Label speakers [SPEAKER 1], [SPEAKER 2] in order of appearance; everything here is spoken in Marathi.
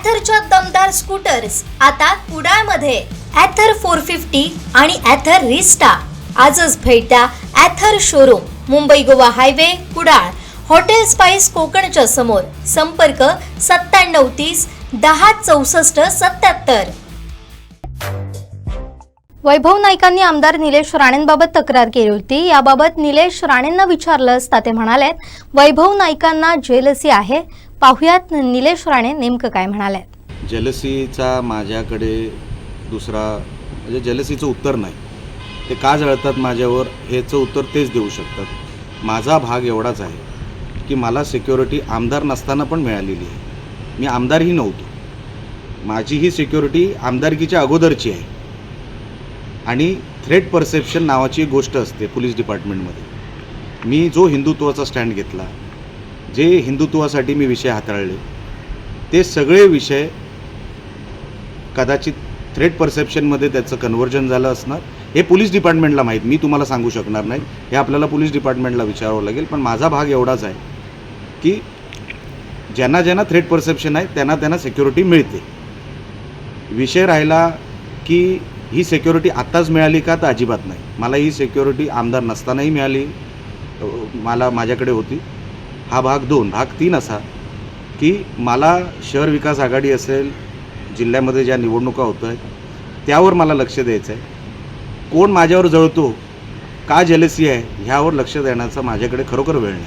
[SPEAKER 1] ॲथरच्या दमदार स्कूटर्स आता कुडाळमध्ये. ॲथर फोर फिफ्टी आणि ॲथर रिस्टा आजच भेट द्या Ather showroom Mumbai Goa highway Kudal. Hotel spice कोकणच्या समोर. संपर्क सत्त्याण्णव तीस दहा चौसष्ट सत्याहत्तर वैभव नाईकांनी आमदार निलेश राणेंबाबत तक्रार केली होती. याबाबत निलेश राणेंना विचारलं असता ते म्हणाले वैभव नाईकांना जेलसी आहे. पाहुयात निलेश राणे नेमकं काय म्हणाले
[SPEAKER 2] जलसीचा माझ्याकडे दुसरा म्हणजे जलसीचं उत्तर नाही. ते का जळतात माझ्यावर ह्याचं उत्तर तेच देऊ शकतात. माझा भाग एवढाच आहे की मला सिक्युरिटी आमदार नसताना पण मिळालेली आहे. मी आमदारही नव्हतो. माझी ही सिक्युरिटी आमदारकीच्या अगोदरची आहे. आणि थ्रेट परसेप्शन नावाची एक गोष्ट असते पोलीस डिपार्टमेंटमध्ये. मी जो हिंदुत्वाचा स्टँड घेतला जे हिंदुत्वासाठी मी विषय हाताळले ते सगळे विषय कदाचित थ्रेट परसेप्शनमध्ये त्याचं कन्व्हर्जन झालं असणार. हे पोलीस डिपार्टमेंटला माहीत मी तुम्हाला सांगू शकणार नाही. हे आपल्याला पोलीस डिपार्टमेंटला विचारावं लागेल पण माझा भाग एवढाच आहे की ज्यांना ज्यांना थ्रेट परसेप्शन आहे त्यांना त्यांना सिक्युरिटी मिळते. विषय राहिला की ही सिक्युरिटी आत्ताच मिळाली का तर अजिबात नाही. मला ही सिक्युरिटी आमदार नसतानाही मिळाली. मला माझ्याकडे होती. हा भाग दोन भाग तीन असा की मला शहर विकास आघाडी असेल जिल्ह्यामध्ये ज्या निवडणुका होत आहेत त्यावर मला लक्ष द्यायचं आहे कोण माझ्यावर जळतो का जेलसी आहे ह्यावर लक्ष देण्याचा माझ्याकडे खरोखर वेळ नाही.